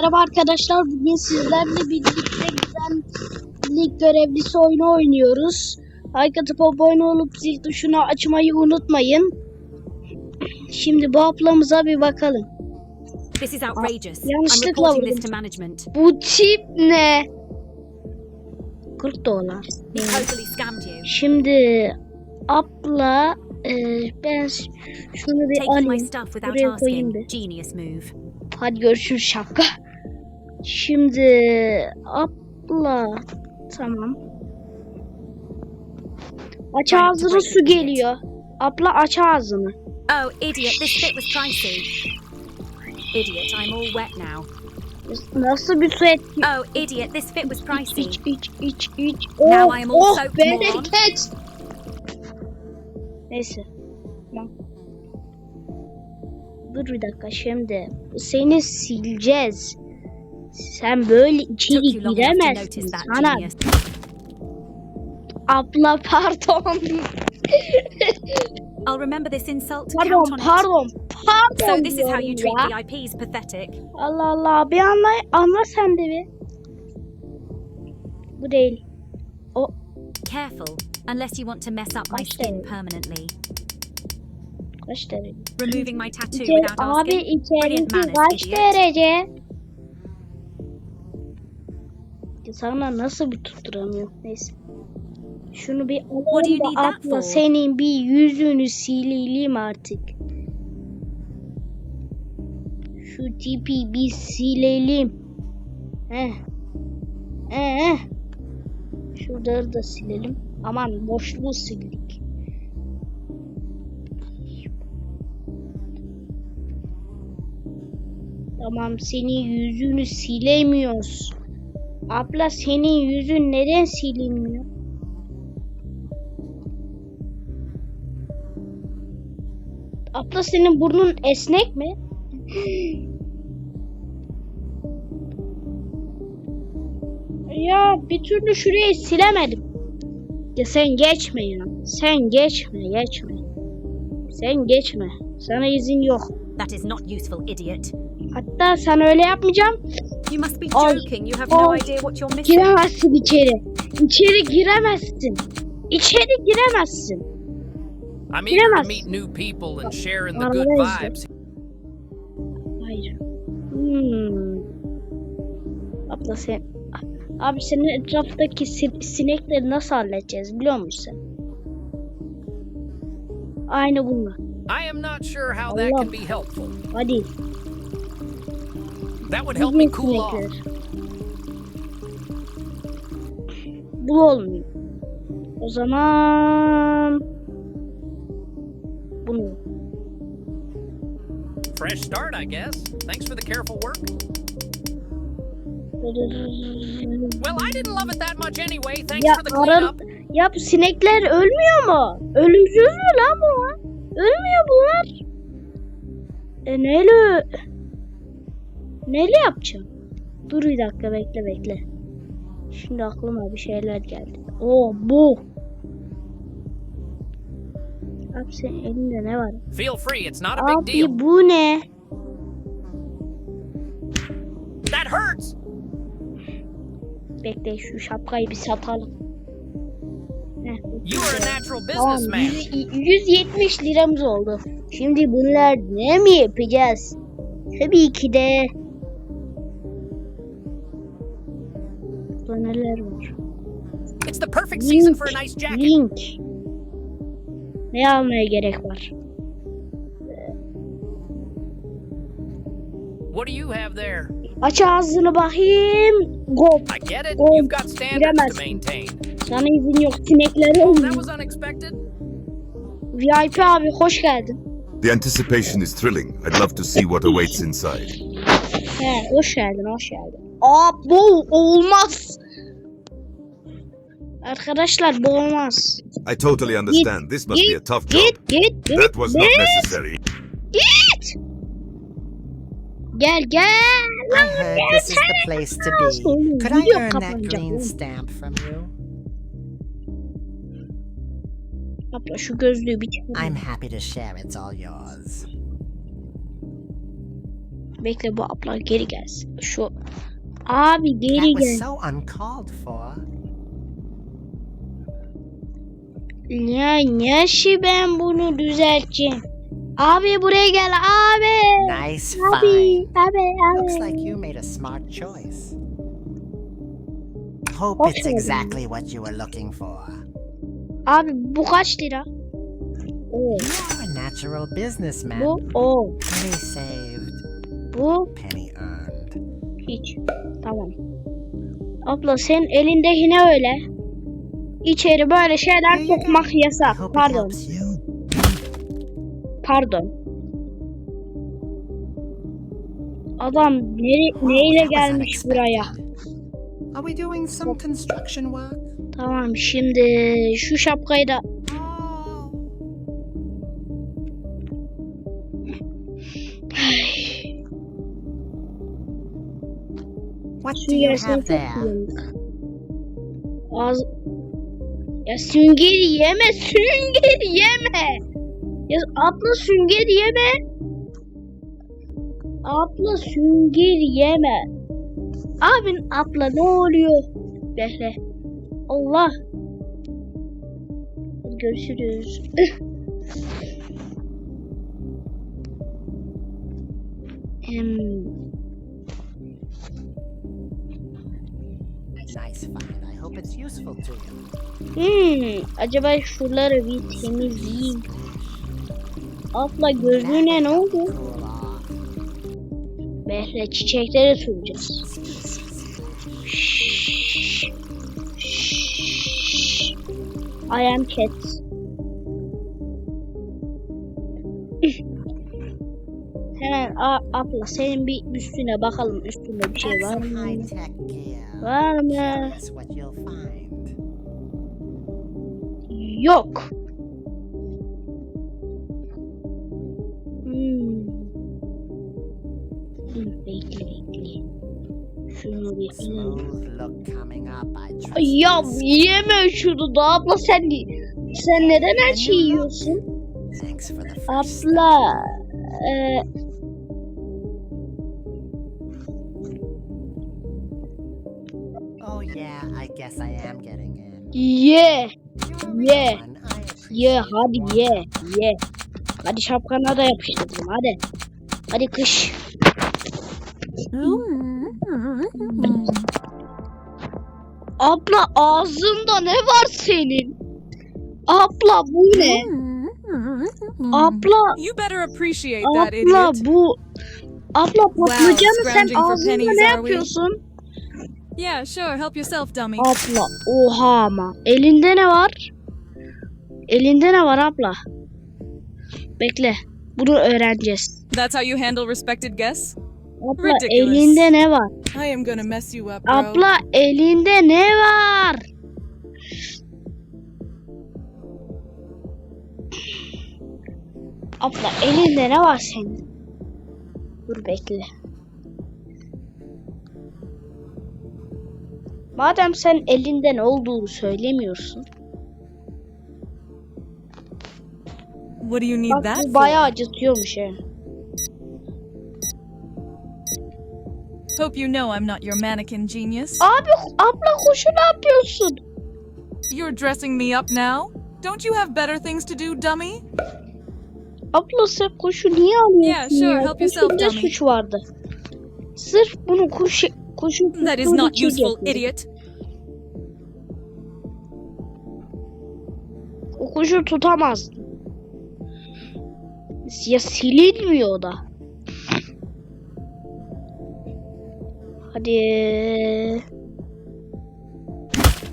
Merhaba arkadaşlar. Bugün sizlerle birlikte güvenlik görevlisi oyunu oynuyoruz. Like atıp abone olup zil tuşunu açmayı unutmayın. Şimdi bu ablamıza bir bakalım. This is outrageous. Yanlışlıkla vurdum. Bu tip ne? 40 dolar. Şimdi abla e, ben şunu bir alayım. Buraya koyayım bir. Hadi görüşürüz şapka. Şimdi abla tamam. Aç ağzını su geliyor. Abla aç ağzını. Oh, idiot, this fit was pricey. Idiot, I'm all wet now. Nasıl bir su etki? Oh, idiot, this fit was pricey. İç iç iç iç. Now Oh, I am oh, also bereket. Neyse. Tamam. Dur bir dakika şimdi. Seni sileceğiz. Sen böyle içeri giremezsin. Sana abla pardon. I'll remember this insult. pardon pardon pardon. So this is how you treat. VIPs. Pathetic. Allah Allah bir anla, anla sen de bir. Bu değil. Careful, unless you want to mess up my skin permanently. Kaç derece? Removing my tattoo without abi asking. Brilliant içerisi kaç derece? Sana nasıl bir tutturamıyorum? Neyse. Şunu bir need da atla. Senin bir yüzünü silelim artık. Şu tipi bir silelim. Heh. Heh. Şuraları da silelim. Aman boşluğu sildik. Tamam senin yüzünü silemiyoruz. Abla senin yüzün neden silinmiyor? Abla senin burnun esnek mi? ya bir türlü şurayı silemedim. Ya sen geçme ya. Sen geçme, geçme. Sen geçme. Sana izin yok. That is not useful, idiot. Hatta sen öyle yapmayacağım. You must be joking. You have no idea what you're missing. Giremezsin içeri. İçeri giremezsin. İçeri giremezsin. I'm eager to meet new people and share in the good vibes. Hayır. Hmm. Abla sen... Abi senin etraftaki sin- sinekleri nasıl halledeceğiz biliyor musun sen? Aynı bunlar. I am not sure how that Allah. can be helpful. Hadi. That would help me cool off. Bu olmuyor. O zaman... Bunu. Fresh start, I guess. Thanks for the careful work. Well, I didn't love it that much anyway. Thanks Ya for the cleanup. Ya sinekler ölmüyor mu? Ölümsüz mü lan bu? Ölmüyor bunlar. E neyle... Neyle yapacağım? Dur bir dakika bekle bekle. Şimdi aklıma bir şeyler geldi. Oo bu. Abi senin elinde ne var? Feel free, it's not a big Abi deal. bu ne? That hurts! Bekle şu şapkayı bir satalım. Heh, You are a natural Tamam businessman. 100 170 liramız oldu. Şimdi bunlar ne mi yapacağız? Tabii ki de neler var? It's the perfect season for a nice jacket. Link. Ne almaya gerek var? What do you have there? Aç ağzını bakayım. Go. I get it. You've got standards to maintain. Sana izin yok. Sinekler olmuyor. VIP abi hoş geldin. The anticipation is thrilling. I'd love to see what awaits inside. He, hoş geldin, hoş geldin. Aa bu olmaz. Arkadaşlar bu olmaz. I totally understand. This must be a tough job. Git git git. That was not git, necessary. Git. Gel gel. I heard this is the place to be. Could I earn that green stamp from you? Abla şu gözlüğü bir çıkar. I'm happy to share. It's all yours. Bekle bu abla geri gelsin. Şu abi That geri was gel. so uncalled for. Ya yaşı ben bunu düzelteceğim. Abi buraya gel abi. Nice Abi find. abi Looks abi. like you made a smart choice. Hope it's exactly what you were looking for. Abi bu kaç lira? Oo. You are a natural businessman. Bu o. Bu penny earned. hiç. Tamam. Abla sen elinde yine öyle. İçeri böyle şeyler I yasak. Pardon. Pardon. Adam nere, neyle gelmiş buraya? Are we doing some construction work? Tamam şimdi şu şapkayı da şu have çok. Az... Ya süngeri yeme sünger yeme. Ya abla sünger yeme. Abla sünger yeme. Abin abla ne oluyor? Bekle. Allah. Hadi görüşürüz. Em, Nice find. I hope it's useful to you. Hmm, acaba şuraları bir temizleyeyim. Abla gözlüğüne ne oldu? Behre çiçekleri süreceğiz. I am cat. Hemen a, abla senin bir üstüne bakalım üstünde bir şey var mı? Var mı? Yok. Hmm, Bekle Ya yeme şunu da abla sen sen neden her şeyi yiyorsun? Abla e, Oh yeah, I guess I am getting in. ye ye appreciate hadi ye ye. Hadi şapkana da yapıştırdım hadi. Hadi kış. Abla ağzında ne var senin? Abla bu ne? Abla You better appreciate that, abla idiot. bu Abla patlıcanı sen scrounging for ağzında pennies, ne yapıyorsun? Yeah, sure. Help yourself, dummy. Abla oha ama. Elinde ne var? Elinde ne var abla? Bekle. Bunu öğreneceğiz. That's how you handle respected guests? Abla Ridiculous. elinde ne var? I am gonna mess you up, bro. Abla elinde ne var? Abla elinde ne var senin? Dur bekle. Madem sen elinde ne olduğunu söylemiyorsun. What do you need Bak that bu bayağı acıtıyormuş he. Hope you know I'm not your mannequin genius. Abi abla koşu ne yapıyorsun? You're dressing me up now? Don't you have better things to do, dummy? Abla sen koşu niye alıyorsun Yeah, sure, ya? help yourself, dummy. suç vardı. Sırf bunu koşu koşu That is not useful, yapıyorum. idiot. O kuşu tutamazdı. Ya silinmiyor da. Hadi.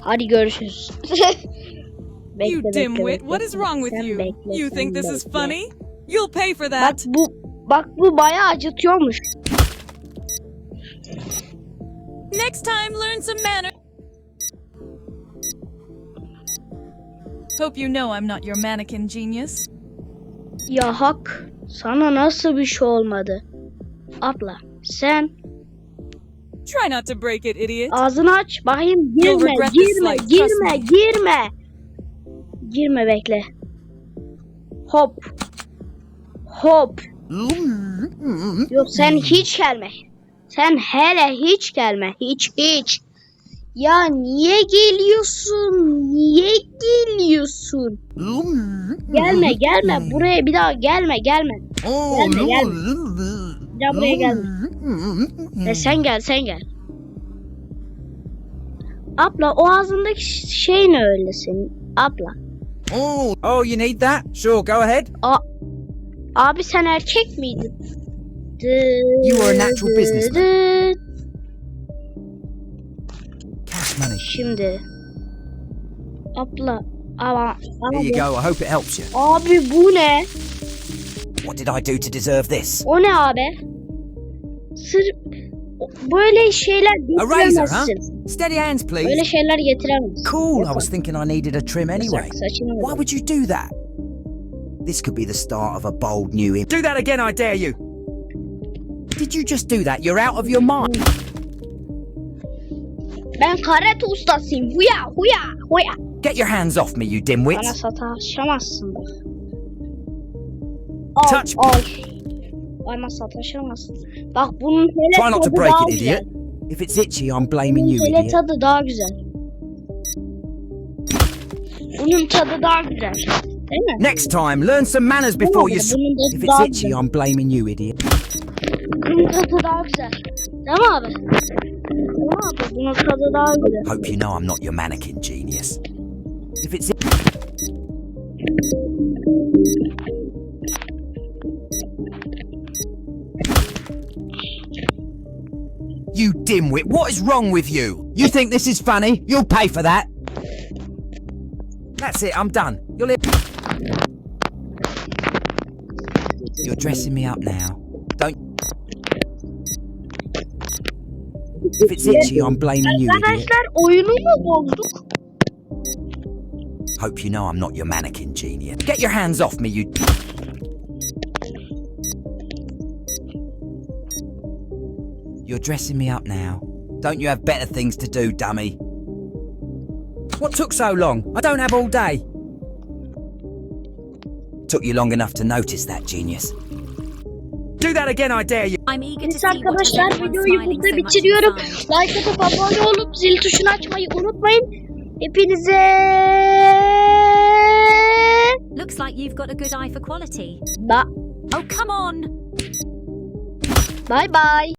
Hadi görüşürüz. Bekle, You dimwit, what is wrong with you? bekle, You think this is funny? You'll pay for Bak that. bu bak bu bayağı acıtıyormuş. Next time, learn some manners. Hope you know I'm not your mannequin genius. Ya hak sana nasıl bir şey olmadı? Abla sen Try not to break it, idiot. ağzını aç bakayım girme girme girme me. girme. Girme bekle. Hop. Hop. Yok sen hiç gelme. Sen hele hiç gelme. Hiç hiç. Ya niye geliyorsun? Niye geliyorsun? Gelme gelme. Buraya bir daha gelme gelme. Gelme gelme. Daha buraya gelme. E sen gel sen gel. Abla o ağzındaki şey ne öyle senin? Abla. Oh, oh, you need that? Sure, go ahead. Abi sen erkek miydin? You were a natural businessman. Cash money. Şimdi. Abla. Ama, Here you go. I hope it helps you. abi bu ne? What did I do to deserve this? O ne abi? Sır böyle şeyler A razor, huh? getiremezsin. Steady hands, please. Böyle şeyler getiremezsin. Cool. I was thinking I needed a trim anyway. saçını Why would you do that? This could be the start of a bold new image. Do that again, I dare you. Did you just do that? You're out of your mind. Ben karate ustasıyım. Huya huya huya. Get your hands off me, you dimwits. Bana sataşamazsın bak. Al, Touch al. Sataşamazsın. Bak bunun hele Try not to break daha it, güzel. idiot. If it's itchy, I'm blaming you, hele idiot. tadı daha güzel. Bunun tadı daha güzel. Değil mi? Next time, learn some manners before you. s- Bunun tadı If daha it's itchy, güzel. I'm blaming you, idiot. Bunun tadı daha güzel. Değil mi abi? Değil mi abi? Bunun tadı daha güzel. Hope you know I'm not your mannequin genius. If it's You dimwit, what is wrong with you? You think this is funny? You'll pay for that. That's it, I'm done. You'll You're dressing me up now. Don't If it's itchy, I'm blaming you? Hope you know I'm not your mannequin genius. Get your hands off me, you. You're dressing me up now. Don't you have better things to do, dummy? What took so long? I don't have all day. Took you long enough to notice that, genius. Do that again, I dare you. I'm eager to see arkadaşlar everyone videoyu burada bitiriyorum. Like atıp abone olup zil tuşunu açmayı unutmayın. Hepinize Looks like you've got a good eye for quality. ba Oh, come on! bye bye.